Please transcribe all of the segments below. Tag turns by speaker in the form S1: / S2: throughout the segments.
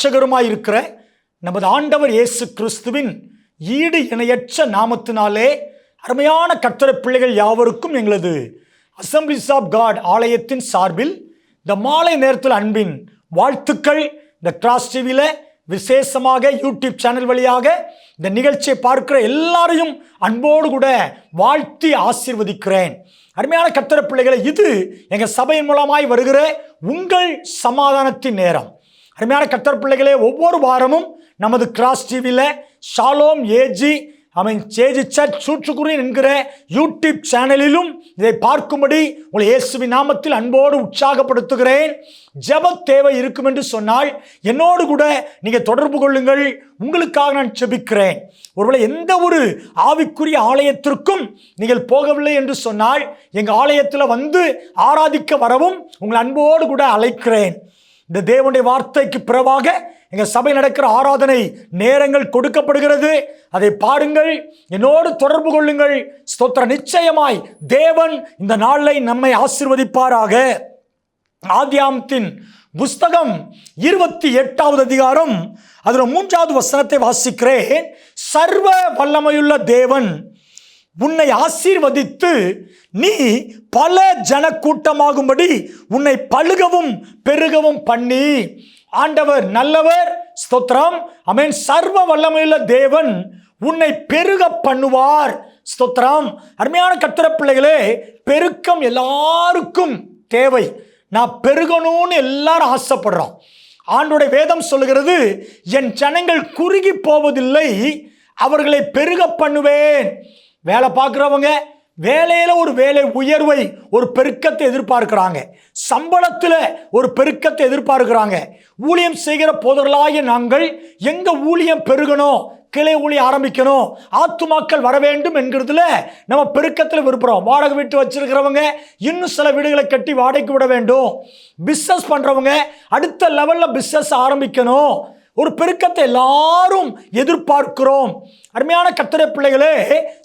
S1: ஆண்டவரும் இரட்சகருமாய் இருக்கிற நமது ஆண்டவர் இயேசு கிறிஸ்துவின் ஈடு இணையற்ற நாமத்தினாலே அருமையான கர்த்தர பிள்ளைகள் யாவருக்கும் எங்களது அசம்பிளிஸ் ஆஃப் காட் ஆலயத்தின் சார்பில் இந்த மாலை நேரத்தில் அன்பின் வாழ்த்துக்கள். இந்த கிராஸ் டிவியில் விசேஷமாக யூடியூப் சேனல் வழியாக இந்த நிகழ்ச்சியை பார்க்கிற எல்லாரையும் அன்போடு கூட வாழ்த்தி ஆசிர்வதிக்கிறேன். அருமையான கர்த்தர பிள்ளைகளை இது எங்கள் சபையின் மூலமாய் வருகிற உங்கள் சமாதானத்தின் நேரம். அருமையான கத்தர் பிள்ளைகளே ஒவ்வொரு வாரமும் நமது கிராஸ் டிவியில் ஷாலோம் ஏஜி அவன் சேஜி சர்ச் சூற்றுக்குரியன் என்கிற யூடியூப் சேனலிலும் இதை பார்க்கும்படி உங்களை இயேசுவி நாமத்தில் அன்போடு உற்சாகப்படுத்துகிறேன். ஜெப தேவை இருக்கும் என்று சொன்னால் என்னோடு கூட நீங்கள் தொடர்பு கொள்ளுங்கள். உங்களுக்காக நான் ஜெபிக்கிறேன். ஒருவேளை எந்த ஒரு ஆவிக்குரிய ஆலயத்திற்கும் நீங்கள் போகவில்லை என்று சொன்னால் எங்கள் ஆலயத்தில் வந்து ஆராதிக்க வரவும் உங்களை அன்போடு கூட அழைக்கிறேன். இந்த தேவனுடைய வார்த்தைக்கு பிறவாக எங்கள் சபை நடக்கிற ஆராதனை நேரங்கள் கொடுக்கப்படுகிறது. அதை பாடுங்கள் என்னோடு தொடர்பு கொள்ளுங்கள். ஸ்தோத்திர நிச்சயமாய் தேவன் இந்த நாளை நம்மை ஆசிர்வதிப்பாராக. ஆதியாமத்தின் புஸ்தகம் இருபத்தி எட்டாவது அதிகாரம் அதில் மூன்றாவது வசனத்தை வாசிக்கிறேன். சர்வ வல்லமையுள்ள தேவன் உன்னை ஆசீர்வதித்து நீ பல ஜன கூட்டமாகும்படி உன்னை பழுகவும் பெருகவும் பண்ணி. ஆண்டவர் நல்லவர் ஸ்தோத்திரம். அமேன். சர்வ வல்லமையுள்ள தேவன் உன்னை பெருக பண்ணுவார் ஸ்தோத்திரம். அருமையான கத்திர பிள்ளைகளே பெருக்கம் எல்லாருக்கும் தேவை. நான் பெருகணும்னு எல்லாரும் ஆசைப்படுறோம். ஆண்டுடைய வேதம் சொல்லுகிறது என் ஜனங்கள் குறுகி போவதில்லை அவர்களை பெருக பண்ணுவேன். வேலை பார்க்குறவங்க வேலையில் ஒரு வேலை உயர்வை ஒரு பெருக்கத்தை எதிர்பார்க்கிறாங்க. சம்பளத்தில் ஒரு பெருக்கத்தை எதிர்பார்க்கிறாங்க. ஊழியம் செய்கிற போதர்களாகிய நாங்கள் எங்கள் ஊழியம் பெருகணும் கிளை ஊழியம் ஆரம்பிக்கணும் ஆத்துமாக்கள் வர வேண்டும் என்கிறதுல நம்ம பெருக்கத்தில் விருப்புகிறோம் வாடகை வீட்டு வச்சிருக்கிறவங்க இன்னும் சில வீடுகளை கட்டி வாடகைக்கு விட வேண்டும். பிஸ்னஸ் பண்ணுறவங்க அடுத்த லெவலில் பிஸ்னஸ் ஆரம்பிக்கணும். ஒரு பெருக்கத்தை எல்லாரும் எதிர்பார்க்கிறோம். அருமையான கத்திர பிள்ளைகளே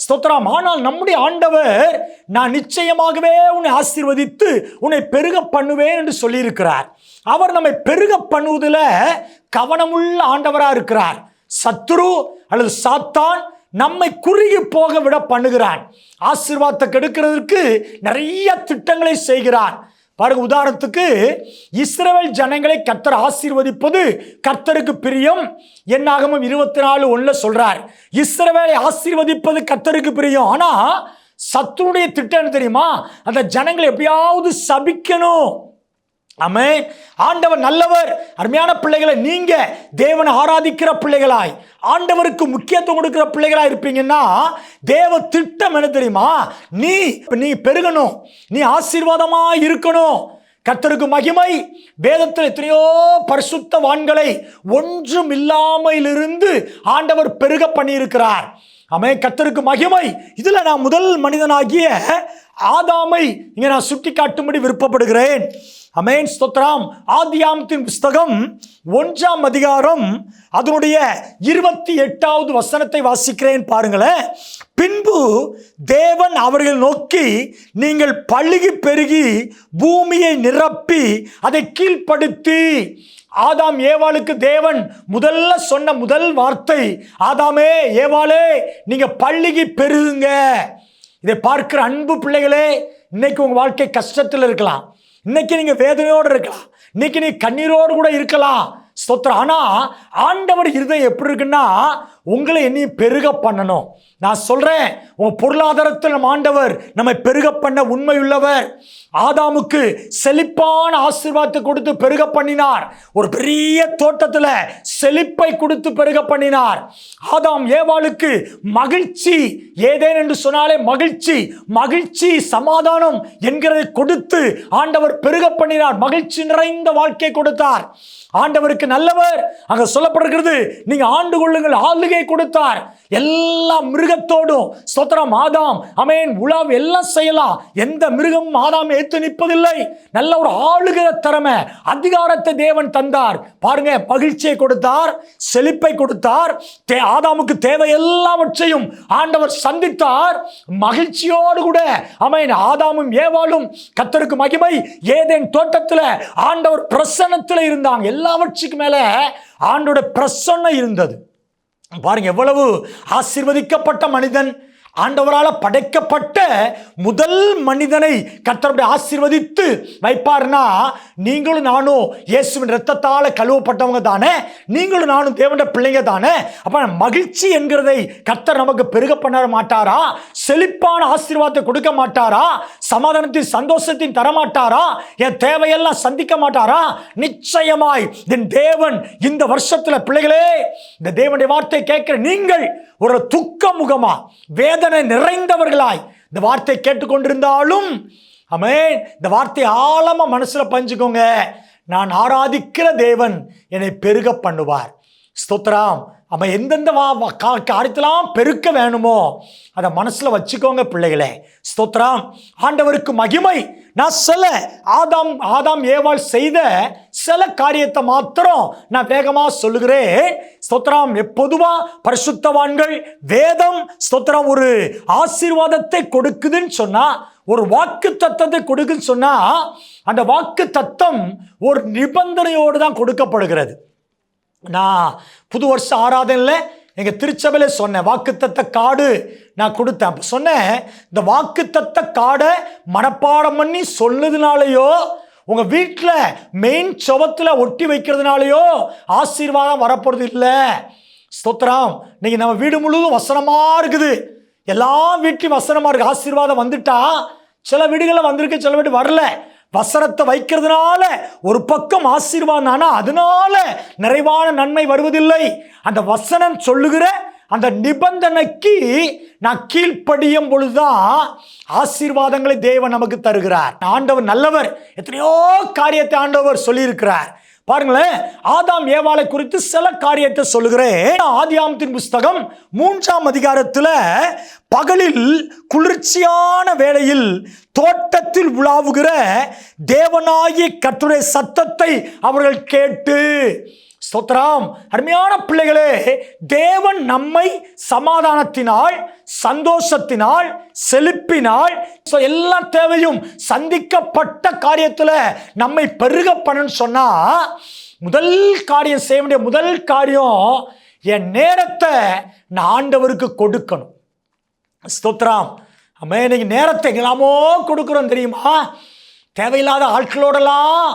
S1: ஸ்தோத்திரம். ஆனால் நம்முடைய ஆண்டவர் நான் நிச்சயமாகவே உன்னை ஆசீர்வதித்து உன்னை பெருக பண்ணுவேன் என்று சொல்லியிருக்கிறார். அவர் நம்மை பெருக பண்ணுவதில் கவனமுள்ள ஆண்டவராக இருக்கிறார். சத்ரு அல்லது சாத்தான் நம்மை குறுகி போக விட பண்ணுகிறான். ஆசீர்வாதத்தை கெடுக்கிறதுக்கு நிறைய திட்டங்களை செய்கிறான் பாருங்க உதாரணத்துக்கு இஸ்ரவேல் ஜனங்களை கர்த்தர் ஆசீர்வதிப்பது கர்த்தருக்கு பிரியம். என்னாகமும் இருபத்தி நாலு ஒன்றில் சொல்கிறார் இஸ்ரவேலை ஆசீர்வதிப்பது கர்த்தருக்கு பிரியம். ஆனால் சத்துருடைய திட்டம் என்ன தெரியுமா? அந்த ஜனங்களை எப்படியாவது சபிக்கணும். அமே ஆண்டவர் நல்லவர். அருமையான பிள்ளைகளை நீங்க தேவனை ஆராதிக்கிற பிள்ளைகளாய் ஆண்டவருக்கு முக்கியத்துவம் கொடுக்கிற பிள்ளைகளாய் இருப்பீங்கன்னா தேவ திட்டம் என்ன தெரியுமா? நீ நீ பெருகணும். நீ ஆசீர்வாதமா இருக்கணும். கத்தருக்கு மகிமை. வேதத்தில் எத்தனையோ பரிசுத்த வான்களை ஒன்றும் இல்லாமையிலிருந்து ஆண்டவர் பெருக பண்ணியிருக்கிறார். அமே கத்தருக்கு மகிமை. இதில் நான் முதல் மனிதனாகிய ஆதாமை இங்கே நான் சுட்டி காட்டும்படி விருப்பப்படுகிறேன். அமேன். ஸ்தோத்ராம் ஆதியாமத்தின் புஸ்தகம் ஒன்றாம் அதிகாரம் அதனுடைய இருபத்தி எட்டாவது வசனத்தை வாசிக்கிறேன் பாருங்களேன். பின்பு தேவன் அவர்கள் நோக்கி நீங்கள் பழுகி பெருகி பூமியை நிரப்பி அதை கீழ்ப்படுத்தி. ஆதாம் ஏவாளுக்கு தேவன் முதல்ல சொன்ன முதல் வார்த்தை ஆதாமே ஏவாளே நீங்கள் பள்ளிக்கு பெருகுங்க. இதை பார்க்கிற அன்பு பிள்ளைகளே இன்னைக்கு உங்க வாழ்க்கை கஷ்டத்தில் இருக்கலாம். இன்னைக்கு நீங்க வேதனையோடு இருக்கலாம். இன்னைக்கு நீ கண்ணீரோடு கூட இருக்கலாம். ஸ்தோத்திரம். ஆனா ஆண்டவர் இருதயம் எப்படி இருக்குன்னா உங்களை என்னையும் பெருக பண்ணணும். நான் சொல்கிறேன் உன் பொருளாதாரத்தில் நம்ம ஆண்டவர் நம்மை பெருக பண்ண உண்மையுள்ளவர். ஆதாமுக்கு செழிப்பான ஆசீர்வாதத்தை கொடுத்து பெருக பண்ணினார். ஒரு பெரிய தோட்டத்தில் செழிப்பை கொடுத்து பெருக பண்ணினார். ஆதாம் ஏவாளுக்கு மகிழ்ச்சி ஏதேன் என்று சொன்னாலே மகிழ்ச்சி மகிழ்ச்சி சமாதானம் என்கிறதை கொடுத்து ஆண்டவர் பெருக பண்ணினார். மகிழ்ச்சி நிறைந்த வாழ்க்கை கொடுத்தார். ஆண்டவருக்கு நல்லவர். அங்க சொல்லப்படுகிறது நீங்க ஆண்டு கொள்ளுங்கள் ஆளுகை ஆளுகை கொடுத்தார். எல்லா மிருகத்தோடும் ஸ்தோத்திரம் ஆதாம் அமேன் உலாவ் எல்லாம் செய்யலாம். எந்த மிருகமும் ஆதாம் ஏத்து நிற்பதில்லை. நல்ல ஒரு ஆளுகிற திறமை அதிகாரத்தை தேவன் தந்தார். பாருங்க மகிழ்ச்சியை கொடுத்தார் செழிப்பை கொடுத்தார். தே ஆதாமுக்கு தேவை எல்லாவற்றையும் ஆண்டவர் சந்தித்தார். மகிழ்ச்சியோடு கூட அமேன் ஆதாமும் ஏவாளும் கத்தருக்கு மகிமை. ஏதேன் தோட்டத்தில் ஆண்டவர் பிரசன்னத்தில் இருந்தாங்க. எல்லாவற்றுக்கு மேல ஆண்டோட பிரசன்னம் இருந்தது. பாருங்க எவ்வளவு ஆசீர்வதிக்கப்பட்ட மனிதன் ஆண்டவரால் படைக்கப்பட்ட முதல் மனிதனை கர்த்தருடைய ஆசீர்வதித்து வைப்பார்னா நீங்களும் நானும் இயேசுவின் ரத்தத்தால் கழுவப்பட்டவங்க தானே? நீங்களும் நானும் தேவனுடைய பிள்ளைங்க தானே? அப்போ மகிழ்ச்சி என்கிறதை கர்த்தர் நமக்கு பெருக பண்ண மாட்டாரா? செழிப்பான ஆசீர்வாதத்தை கொடுக்க மாட்டாரா? சமாதானத்தின் சந்தோஷத்தின் தர மாட்டாரா? என் தேவையெல்லாம் சந்திக்க மாட்டாரா? நிச்சயமாய் என் தேவன் இந்த வருஷத்தில் பிள்ளைகளே இந்த தேவனுடைய வார்த்தை கேட்கிற நீங்கள் ஒரு துக்க முகமா வேதனை நிறைந்தவர்களாய் இந்த வார்த்தை கேட்டுக்கொண்டிருந்தாலும் ஆமென். இந்த வார்த்தையை ஆழமாக மனசில் பஞ்சுக்கோங்க. நான் ஆராதிக்கிற தேவன் என்னை பெருக பண்ணுவார். ஸ்தோத்திரம். அவன் எந்தெந்த வா கா- காரியத்தெல்லாம் பெருக்க வேணுமோ அதை மனசில் வச்சுக்கோங்க பிள்ளைகளே. ஸ்தோத்திரம். ஆண்டவருக்கு மகிமை நான் சில ஆதாம் ஆதாம் ஏவாள் செய்த சில காரியத்தை மாத்திரம் நான் வேகமாக சொல்லுகிறேன். ஸ்தோத்திரம். எப்பொதுவா பரிசுத்தவான்கள் வேதம் ஸ்தோத்திரம் ஒரு ஆசீர்வாதத்தை கொடுக்குதுன்னு சொன்னால் ஒரு வாக்கு தத்தத்தை கொடுக்குன்னு சொன்னால் அந்த வாக்கு தத்தம் ஒரு நிபந்தனையோடு தான் கொடுக்கப்படுகிறது. நான் புது வருஷ ஆராதனையில் எங்கள் திருச்சபையில் சொன்னேன் வாக்குத்தத்த காடு நான் கொடுத்தேன். அப்போ சொன்னேன் இந்த வாக்குத்தத்த காடை மனப்பாடம் பண்ணி சொன்னதுனாலையோ உங்கள் வீட்டில் மெயின் சுவத்தில் ஒட்டி வைக்கிறதுனாலையோ ஆசீர்வாதம் வரப்போகிறது இல்லை. ஸ்தோத்திரம். இன்னைக்கு நம்ம வீடு முழுவதும் வசனமாக இருக்குது. எல்லா வீட்லையும் வசனமாக இருக்குது ஆசீர்வாதம் வந்துட்டா சில வீடுகளில் வந்திருக்கு சில வீடு வரல. வசனத்தை வைக்கிறதுனால ஒரு பக்கம் ஆசீர்வாதம் ஆனால் அதனால நிறைவான நன்மை வருவதில்லை. அந்த வசனம் சொல்லுகிற அந்த நிபந்தனைக்கு நான் கீழ்ப்படியும் பொழுதுதான் ஆசீர்வாதங்களை தேவன் நமக்கு தருகிறார். ஆண்டவர் நல்லவர். எத்தனையோ காரியத்தை ஆண்டவர் சொல்லியிருக்கிறார். பாருங்களேன் ஆதாம் ஏவாளை குறித்து சில காரியத்தை சொல்லுகிறேன். ஆதியாமத்தின் புஸ்தகம் மூன்றாம் அதிகாரத்தில் பகலில் குளிர்ச்சியான வேளையில் தோட்டத்தில் உலாவுகிற தேவனாகி கட்டுரை சத்தத்தை அவர்கள் கேட்டு ஸ்தோத்திரம். அருமையான பிள்ளைகளே தேவன் நம்மை சமாதானத்தினால் சந்தோஷத்தினால் செழிப்பினால் ஸோ எல்லா தேவையும் சந்திக்கப்பட்ட காரியத்தில் நம்மை பெருக பண்ணுன்னு சொன்னால் முதல் காரியம் செய்ய வேண்டிய முதல் காரியம் என் நேரத்தை நான் ஆண்டவருக்கு கொடுக்கணும். ஸ்தோத்ராம் அம்மே இன்னைக்கு நேரத்தை எல்லாமோ கொடுக்குறோம் தெரியுமா? தேவையில்லாத ஆட்களோடலாம்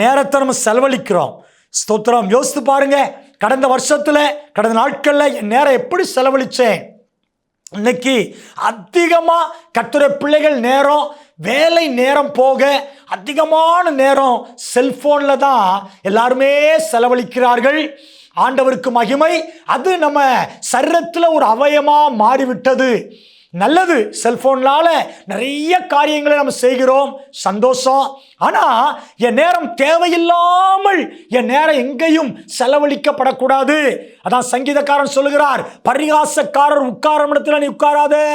S1: நேரத்தை நம்ம செலவழிக்கிறோம். ஸ்தோத்திரம். யோசித்து பாருங்க. கடந்த வருஷத்தில் கடந்த நாட்களில் என் நேரம் எப்படி செலவழித்தேன் இன்னைக்கு அதிகமாக கட்டுரை பிள்ளைகள் நேரம் வேலை நேரம் போக அதிகமான நேரம் செல்ஃபோனில் தான் எல்லாருமே செலவழிக்கிறார்கள். ஆண்டவருக்கு மகிமை. அது நம்ம சரீரத்தில் ஒரு அவயமாக மாறிவிட்டது. நல்லது. செல்ஃபோனால் நிறைய காரியங்களை நம்ம செய்கிறோம். சந்தோஷம். ஆனால் என் நேரம் தேவையில்லாமல் என் நேரம் எங்கேயும் செலவழிக்கப்படக்கூடாது. அதான் சங்கீதக்காரன் சொல்லுகிறார் பரிகாசக்காரர் உட்காரம் இடத்துல நீ உட்காராதே.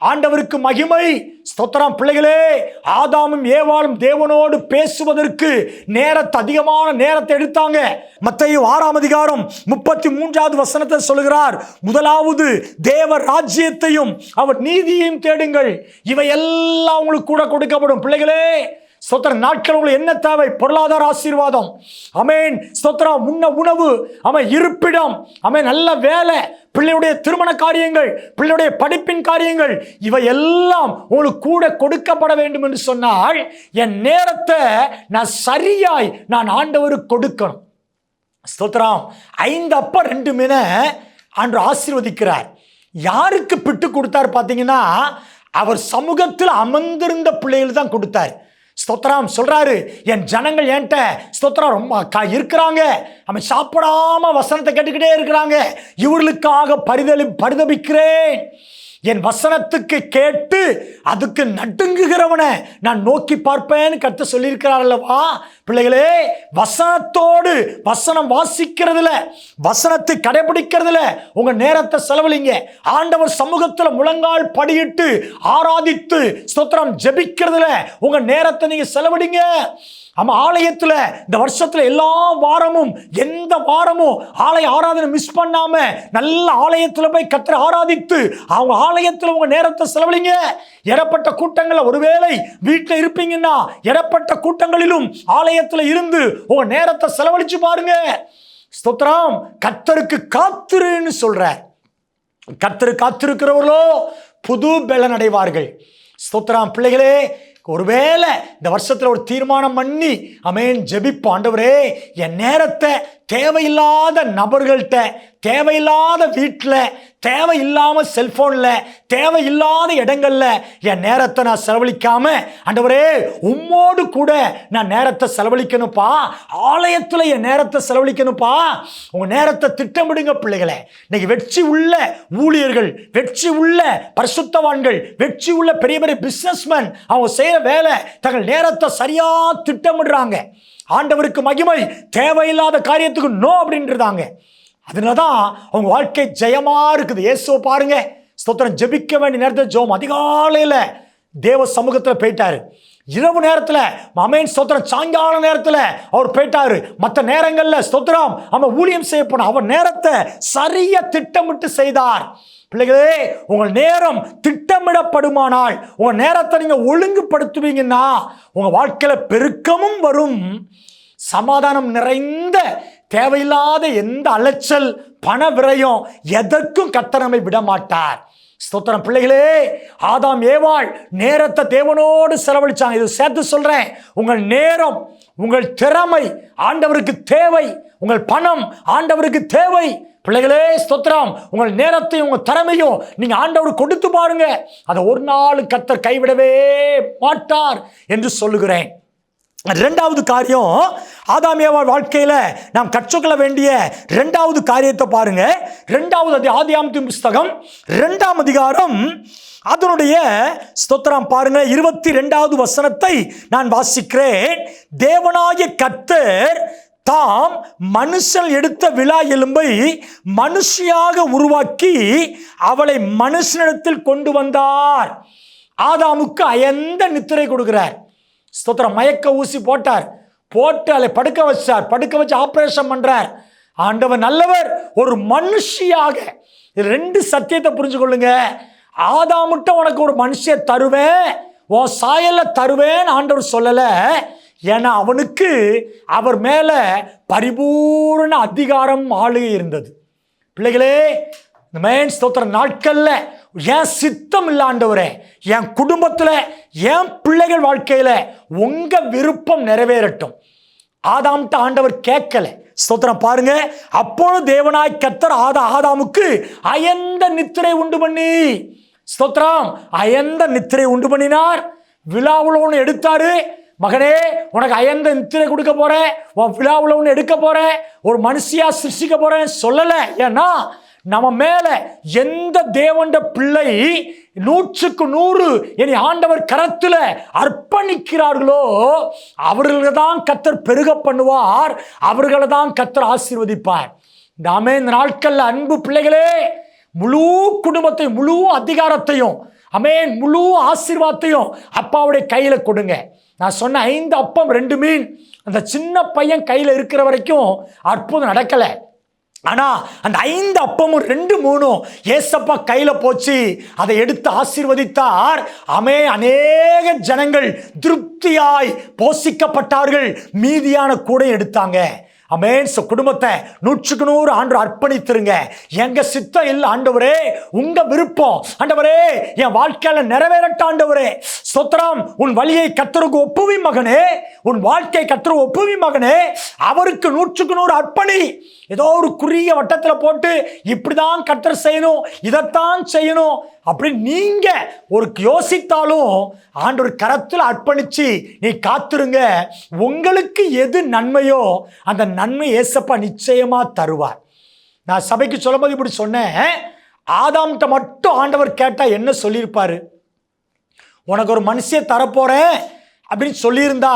S1: ஆண்டவருக்கு மகிமை. ஸ்தோத்திரம் பிள்ளைகளே. ஆதாமும் ஏவாளும் தேவனோடு பேசுவதற்கு நேரத்தை அதிகமான நேரத்தை எடுத்தாங்க. மத்தையும் ஆறாம் அதிகாரம் முப்பத்தி மூன்றாவது வசனத்தை சொல்கிறார் முதலாவது தேவ ராஜ்யத்தையும் அவர் நீதியையும் தேடுங்கள். இவை எல்லாம் உங்களுக்கு கூட கொடுக்கப்படும். பிள்ளைகளே ஸ்தோத்திர நாட்கள் உங்களுக்கு என்ன தேவை? பொருளாதார ஆசீர்வாதம். அமேன் ஸ்தோத்ரா உண்ண உணவு. அமை இருப்பிடம். அமை நல்ல வேலை. பிள்ளையுடைய திருமண காரியங்கள் பிள்ளையுடைய படிப்பின் காரியங்கள் இவை எல்லாம் உங்களுக்கு கூட கொடுக்கப்பட வேண்டும் என்று சொன்னால் என் நேரத்தை நான் சரியாய் நான் ஆண்டவருக்கு கொடுக்கணும். ஸ்தோத்ராம் ஐந்து அப்ப ரெண்டு மின அன்று ஆசீர்வதிக்கிறார். யாருக்கு பிட்டு கொடுத்தார் பார்த்தீங்கன்னா அவர் சமூகத்தில் அமர்ந்திருந்த பிள்ளைகள் தான் கொடுத்தார். ஸ்தோத்திரம் சொல்கிறாரு என் ஜனங்கள் என்கிட்ட ஸ்தோத்திரம் ரொம்ப க- இருக்கிறாங்க. அவன் சாப்பிடாம வசனத்தை கேட்டுக்கிட்டே இருக்கிறாங்க. இவர்களுக்காக பரிதளி பரிதபிக்கிறேன். என் வசனத்துக்கு கேட்டு அதுக்கு நடுங்குகிறவனை நான் நோக்கி பார்ப்பேன்னு கற்று சொல்லியிருக்கிறார் அல்லவா? பிள்ளைகளே வசனத்தோடு வசனம் வாசிக்கிறதுல வசனத்தை கடைபிடிக்கிறதுல உங்கள் நேரத்தை செலவழிங்க. ஆண்டவர் சமூகத்தில் முழங்கால் படியிட்டு ஆராதித்து ஸ்தோத்திரம் ஜெபிக்கிறதுல உங்கள் நேரத்தை நீங்கள் செலவழிங்க. நம்ம ஆலயத்தில் இந்த வருஷத்தில் எல்லா வாரமும் எந்த வாரமும் ஆலய ஆராதனை மிஸ் பண்ணாம நல்ல ஆலயத்தில் போய் கத்திர ஆராதித்து அவங்க ஆலயத்தில் உங்க நேரத்தை செலவழிங்க. இடப்பட்ட கூட்டங்களில் ஒருவேளை வீட்டில் இருப்பீங்கன்னா இடப்பட்ட கூட்டங்களிலும் ஆலயத்தில் இருந்து உங்க நேரத்தை செலவழிச்சு பாருங்க. ஸ்தோத்திரம் கத்தருக்கு காத்திருன்னு சொல்ற. கத்தரு காத்திருக்கிறவர்களோ புது பலன் அடைவார்கள் ஸ்தோத்திரம் பிள்ளைகளே ஒருவேளை இந்த வருஷத்தில் ஒரு தீர்மானம் பண்ணி அமேன் ஜெபிப்போம். ஆண்டவரே என் நேரத்தை தேவையில்லாத நபர்கள்ட்ட தேவையில்லாத வீட்டில் தேவையில்லாமல் செல்ஃபோனில் தேவையில்லாத இடங்களில் என் நேரத்தை நான் செலவழிக்காம ஆண்டவரே உம்மோடு கூட நான் நேரத்தை செலவழிக்கணும்ப்பா. ஆலயத்தில் என் நேரத்தை செலவழிக்கணும்ப்பா. உங்கள் நேரத்தை திட்டமிடுங்க பிள்ளைகளை. இன்னைக்கு வெற்றி உள்ள ஊழியர்கள் வெற்றி உள்ள பரிசுத்தவான்கள் வெற்றி உள்ள பெரிய பெரிய பிஸ்னஸ்மேன் அவங்க செய்கிற வேலை தங்கள் நேரத்தை சரியாக திட்டமிடுறாங்க. ஆண்டவருக்கு மகிமை தேவையில்லாத காரியத்துக்கு நோ அப்படின்றதாங்க அதனால தான் அவங்க வாழ்க்கை ஜெயமாக இருக்குது. ஏசோ பாருங்க ஸ்தோத்திரம். ஜெபிக்க வேண்டிய நேரத்தில் ஜோம் அதிகாலையில் தேவ சமூகத்தில் போயிட்டாரு. இரவு நேரத்தில் அமேன் ஸ்தோத்திரம். சாயங்கால நேரத்தில் அவர் போயிட்டாரு. மற்ற நேரங்களில் ஸ்தோத்திரம் அவன் ஊழியம் செய்யப்படும் அவன் அவர் நேரத்தை சரியாக திட்டமிட்டு செய்தார். பிள்ளைகளே உங்கள் நேரம் திட்டமிடப்படுமானால் உங்கள் நேரத்தை நீங்கள் ஒழுங்குபடுத்துவீங்கன்னா உங்கள் வாழ்க்கையில் பெருக்கமும் வரும். சமாதானம் நிறைந்த தேவையில்லாத எந்த அலைச்சல் பண விரயம் எதற்கும் கத்தனமை விட மாட்டார் ஸ்தோத்திரம் பிள்ளைகளே ஆதாம் ஏவாள் நேரத்தை தேவனோடு செலவழிச்சாங்க. இது சேர்த்து சொல்கிறேன் உங்கள் நேரம் உங்கள் திறமை ஆண்டவருக்கு தேவை. உங்கள் பணம் ஆண்டவருக்கு தேவை. பிள்ளைகளே ஸ்தோத்திரம். உங்கள் நேரத்தையும் உங்கள் திறமையும் நீங்கள் ஆண்டவர் கொடுத்து பாருங்க. அதை ஒரு நாள் கத்தர் கைவிடவே மாட்டார் என்று சொல்லுகிறேன். ரெண்டாவது காரியம் ஆதாமியாவால் வாழ்க்கையில் நாம் கற்றுக்கொள்ள வேண்டிய ரெண்டாவது காரியத்தை பாருங்க. ரெண்டாவது அது ஆதியாமத்தின் புஸ்தகம் ரெண்டாம் அதிகாரம் அதனுடைய ஸ்தோத்திரம் பாருங்க. இருபத்தி ரெண்டாவது வசனத்தை நான் வாசிக்கிறேன். தேவனாகிய கத்தர் தாம் மனுஷன் எடுத்த விழா எலும்பை மனுஷியாக உருவாக்கி அவளை மனுஷனிடத்தில் கொண்டு வந்தார். ஆதாமுக்கு அயந்த நித்திரை கொடுக்கிறார். ஸ்தோத்திரம் மயக்க ஊசி போட்டார். போட்டு அதை படுக்க வச்சார். படுக்க வச்சு ஆப்ரேஷன் பண்ணுறார் ஆண்டவர் நல்லவர் ஒரு மனுஷியாக. ரெண்டு சத்தியத்தை புரிஞ்சு கொள்ளுங்க ஆதாமுட்ட உனக்கு ஒரு மனுஷிய தருவேன் உன் சாயலை தருவேன் ஆண்டவர் சொல்லலை. ஏன்னா அவனுக்கு அவர் மேலே பரிபூர்ண அதிகாரம் ஆளுகை இருந்தது. பிள்ளைகளே இந்த மேன் ஸ்தோத்திர நாட்களில் என் சித்தம் இல்லாண்டவரே என் குடும்பத்தில் என் பிள்ளைகள் வாழ்க்கையில் உங்கள் விருப்பம் நிறைவேறட்டும். ஆதாம்கிட்ட ஆண்டவர் கேட்கல. ஸ்தோத்திரம் பாருங்க அப்பொழுது தேவனாய் கத்தர் ஆதா ஆதாமுக்கு அயந்த நித்திரை உண்டு பண்ணி. ஸ்தோத்திரம் அயந்த நித்திரை உண்டு பண்ணினார். விழாவில் ஒன்று எடுத்தாரு. மகனே உனக்கு அயந்த நித்திரை கொடுக்க போகிறேன் உன் விழாவில் ஒன்று எடுக்க போகிறேன் ஒரு மனுஷியாக சிருஷ்டிக்க போகிறேன் சொல்லலை. ஏன்னா நம்ம மேலே எந்த தேவண்ட பிள்ளை நூற்றுக்கு நூறு இனி ஆண்டவர் கரத்தில் அர்ப்பணிக்கிறார்களோ அவர்களை தான் கத்தர் பெருக பண்ணுவார் அவர்களை தான் கத்தர் ஆசீர்வதிப்பார். நாமே இந்த நாட்களில் அன்பு பிள்ளைகளே முழு குடும்பத்தை முழு அதிகாரத்தையும் அமேன் முழு ஆசீர்வாதத்தையும் அப்பாவுடைய கையில் கொடுங்க. நான் சொன்ன ஐந்து அப்பம் ரெண்டு மீன் அந்த சின்ன பையன் கையில் இருக்கிற வரைக்கும் அற்புதம் நடக்கலை. ஆனால் அந்த ஐந்து அப்பமும் ரெண்டு மூணும் ஏசப்பா கையில் போச்சு. அதை எடுத்து ஆசீர்வதித்தார். அமே அநேக ஜனங்கள் திருப்தியாய் போஷிக்கப்பட்டார்கள் மீதியான கூட எடுத்தாங்க. அமேன் குடும்பத்தை நூற்றுக்கு நூறு ஆண்டு அர்ப்பணித்திருங்க. எங்க சித்தம் இல்லை ஆண்டவரே உங்க விருப்பம். ஆண்டவரே என் வாழ்க்கையில நிறைவேறட்ட ஆண்டவரே. சொத்திரம் உன் வழியை கத்தருக்கு ஒப்புவி மகனே. உன் வாழ்க்கை கத்தரு ஒப்புவி மகனே. அவருக்கு நூற்றுக்கு நூறு அர்ப்பணி. ஏதோ ஒரு குறுகிய வட்டத்தில் போட்டு இப்படிதான் கத்தர் செய்யணும் இதைத்தான் செய்யணும். அப்படின்னு நீங்க ஒரு யோசித்தாலும் ஆண்டவர் கரத்தில் அர்ப்பணிச்சு நீ காத்துருங்க. உங்களுக்கு எது நன்மையோ அந்த நன்மை ஏசப்பா நிச்சயமா தருவார். நான் சபைக்கு சொல்லும்போது இப்படி சொன்னேன். ஆதாம்கிட்ட மட்டும் ஆண்டவர் கேட்டால் என்ன சொல்லியிருப்பாரு? உனக்கு ஒரு மனுஷியை தரப்போறேன் அப்படின்னு சொல்லியிருந்தா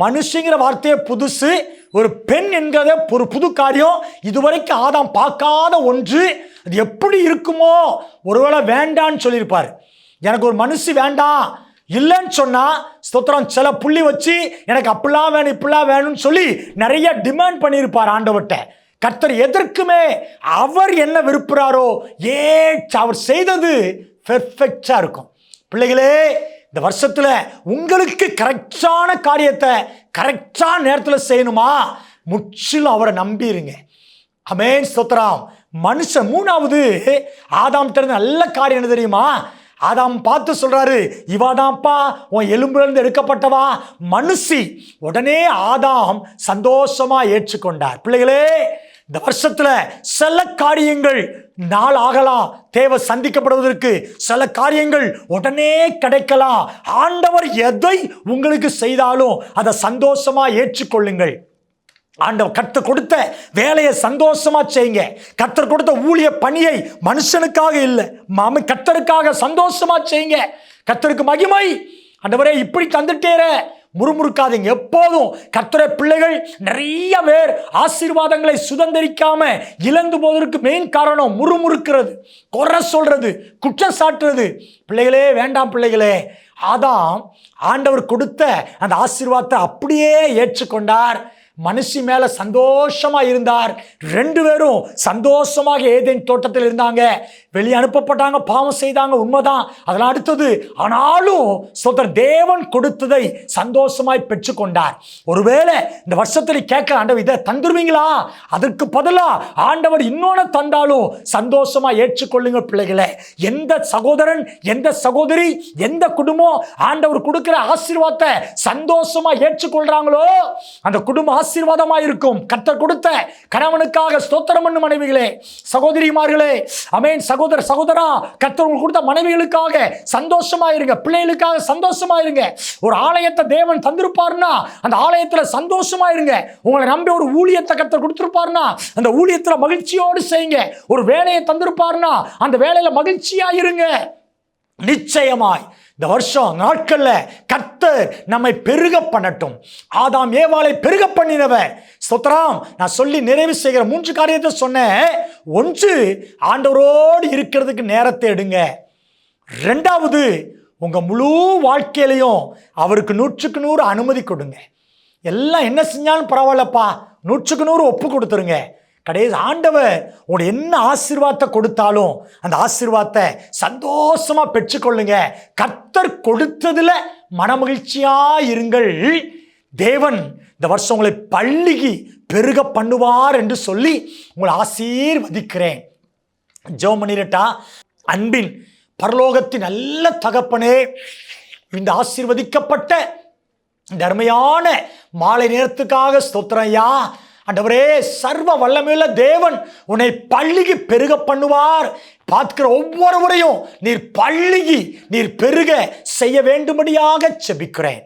S1: மனுஷங்கிற வார்த்தையே புதுசு ஒரு பெண் என்கிறத ஒரு புது காரியம். இதுவரைக்கும் ஆதாம் பார்க்காத ஒன்று. அது எப்படி இருக்குமோ ஒருவேளை வேண்டான்னு சொல்லியிருப்பார். எனக்கு ஒரு மனுஷி வேண்டாம் இல்லைன்னு சொன்னால் ஸ்தோத்திரம் சில புள்ளி வச்சு எனக்கு அப்படிலாம் வேணும் இப்படிலாம் வேணும்னு சொல்லி நிறைய டிமாண்ட் பண்ணியிருப்பார் ஆண்டவர்கிட்ட. கர்த்தர் எதற்குமே அவர் என்ன விருப்புறாரோ ஏ அவர் செய்தது பெர்ஃபெக்டாக இருக்கும். பிள்ளைகளே இந்த வருஷத்தில் உங்களுக்கு கரெக்டான காரியத்தை கரெக்டான நேரத்தில் செய்யணுமா? முற்றிலும் அவரை நம்பிடுங்க அமேன் ஸ்தோத்திரம். மனுஷன் மூணாவது. ஆதாம் திறந்த நல்ல காரியம் என்ன தெரியுமா? ஆதாம் பார்த்து சொல்கிறாரு இவாதான்ப்பா உன் எலும்புலேருந்து எடுக்கப்பட்டவா? மனுஷி. உடனே ஆதாம் சந்தோஷமாக ஏற்றுக்கொண்டார். பிள்ளைகளே இந்த வருஷத்தில் சில காரியங்கள் நாள் ஆகலாம் தேவை சந்திக்கப்படுவதற்கு சில காரியங்கள் உடனே கிடைக்கலாம். ஆண்டவர் எதை உங்களுக்கு செய்தாலும் அதை சந்தோஷமாக ஏற்றுக்கொள்ளுங்கள். ஆண்டவர் கற்று கொடுத்த வேலையை சந்தோஷமா செய்யுங்க. கத்தர் கொடுத்த ஊழிய பணியை மனுஷனுக்காக இல்லை மாம கத்தருக்காக சந்தோஷமா செய்யுங்க. கத்தருக்கு மகிமை. ஆண்டவரே இப்படி தந்துட்டேற முறுமுறுக்காதீங்க. எப்போதும் கர்த்தரை பிள்ளைகள் நிறைய பேர் ஆசீர்வாதங்களை சுதந்திரிக்காம இழந்து போவதற்கு மெயின் காரணம் முறுமுறுக்கிறது குறை சொல்றது குற்றம் சாட்டுறது. பிள்ளைகளே வேண்டாம் பிள்ளைகளே. அதான் ஆண்டவர் கொடுத்த அந்த ஆசீர்வாதத்தை அப்படியே ஏற்றுக்கொண்டார். மனுஷி மேல சந்தோஷமா இருந்தார். ரெண்டு பேரும் சந்தோஷமாக ஏதேன் தோட்டத்தில் இருந்தாங்க. வெளியே அனுப்பப்பட்டாங்க பாவம் செய்தாங்க உண்மைதான். அதெல்லாம் அடுத்தது ஆனாலும் சோதர் தேவன் கொடுத்ததை சந்தோஷமாய் பெற்றுக்கொண்டார். ஒருவேளை இந்த வருஷத்தில் கேட்க ஆண்டவர் இதை தந்துருவீங்களா? அதற்கு பதிலா ஆண்டவர் இன்னொன்னு தந்தாலும் சந்தோஷமா ஏற்றுக்கொள்ளுங்க பிள்ளைகளை. எந்த சகோதரன் எந்த சகோதரி எந்த குடும்பம் ஆண்டவர் கொடுக்கிற ஆசீர்வாதத்தை சந்தோஷமா ஏற்றுக்கொள்றாங்களோ அந்த குடும்பம் ஆசீர்வாதமாக இருக்கும் கத்தர் கொடுத்த கணவனுக்காக ஸ்தோத்திரம் பண்ணும் மனைவிகளே சகோதரிமார்களே அமேன் சகோதர சகோதரா கத்தர் உங்களுக்கு கொடுத்த மனைவிகளுக்காக சந்தோஷமா இருங்க பிள்ளைகளுக்காக சந்தோஷமா இருங்க ஒரு ஆலயத்தை தேவன் தந்திருப்பாருன்னா அந்த ஆலயத்தில் சந்தோஷமா இருங்க உங்களை நம்பி ஒரு ஊழியத்தை கத்தர் கொடுத்திருப்பாருன்னா அந்த ஊழியத்தில் மகிழ்ச்சியோடு செய்யுங்க. ஒரு வேலையை தந்திருப்பாருன்னா அந்த வேலையில் மகிழ்ச்சியா இருங்க நிச்சயமாய். இந்த வருஷம் நாட்களில் கர்த்தர் நம்மை பெருக பண்ணட்டும். ஆதாம் ஏவாளை பெருக பண்ணினவர். சுத்தராம் நான் சொல்லி நிறைவு செய்கிற மூன்று காரியத்தை சொன்னேன். ஒன்று ஆண்டவரோடு இருக்கிறதுக்கு நேரத்தை எடுங்க. ரெண்டாவது உங்கள் முழு வாழ்க்கையிலையும் அவருக்கு நூற்றுக்கு நூறு அனுமதி கொடுங்க. எல்லாம் என்ன செஞ்சாலும் பரவாயில்லப்பா. நூற்றுக்கு நூறு ஒப்பு கொடுத்துருங்க. கடைசி ஆண்டவர் உன் என்ன ஆசீர்வாதத்தை கொடுத்தாலும் அந்த ஆசீர்வாதத்தை சந்தோஷமாக பெற்றுக்கொள்ளுங்க. கர்த்தர் கொடுத்ததில் மனமகிழ்ச்சியாக இருங்கள். தேவன் இந்த வருஷம் உங்களை பள்ளிக்கு பெருக பண்ணுவார் என்று சொல்லி உங்களை ஆசீர்வதிக்கிறேன். ஜோ பண்ணிரட்டா அன்பின் பரலோகத்தின் நல்ல தகப்பனே இந்த ஆசீர்வதிக்கப்பட்ட இந்த அருமையான மாலை நேரத்துக்காக ஸ்தோத்திரம் ஐயா. அண்டவரே சர்வ வல்லமையுள்ள தேவன் உன்னை பள்ளிக்கு பெருக பண்ணுவார். பார்க்கிற ஒவ்வொருவரையும் நீர் பள்ளிக்கு நீர் பெருக செய்ய வேண்டும்படியாக செபிக்கிறேன்.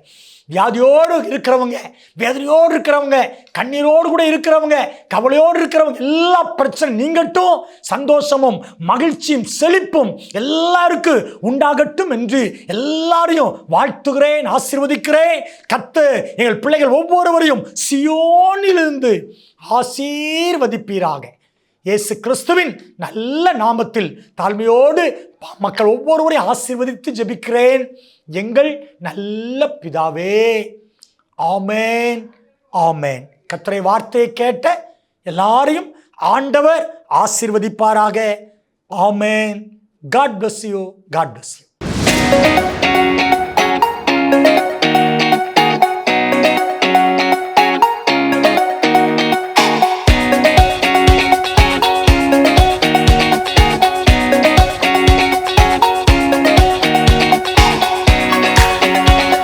S1: வியாதியோடு இருக்கிறவங்க வேதனையோடு இருக்கிறவங்க கண்ணீரோடு கூட இருக்கிறவங்க கவலையோடு இருக்கிறவங்க எல்லா பிரச்சனை நீங்கட்டும் சந்தோஷமும் மகிழ்ச்சியும் செழிப்பும் எல்லாருக்கும் உண்டாகட்டும் என்று எல்லாரையும் வாழ்த்துகிறேன் ஆசீர்வதிக்கிறேன். கத்து எங்கள் பிள்ளைகள் ஒவ்வொருவரையும் சியோனிலிருந்து ஆசீர்வதிப்பீராக. இயேசு கிறிஸ்துவின் நல்ல நாமத்தில் தாழ்மையோடு மக்கள் ஒவ்வொருவரையும் ஆசீர்வதித்து ஜெபிக்கிறேன். எங்கள் நல்ல பிதாவே ஆமேன் ஆமேன். கத்தரை வார்த்தையை கேட்ட எல்லாரையும் ஆண்டவர் ஆசீர்வதிப்பாராக. ஆமேன். God bless you God bless you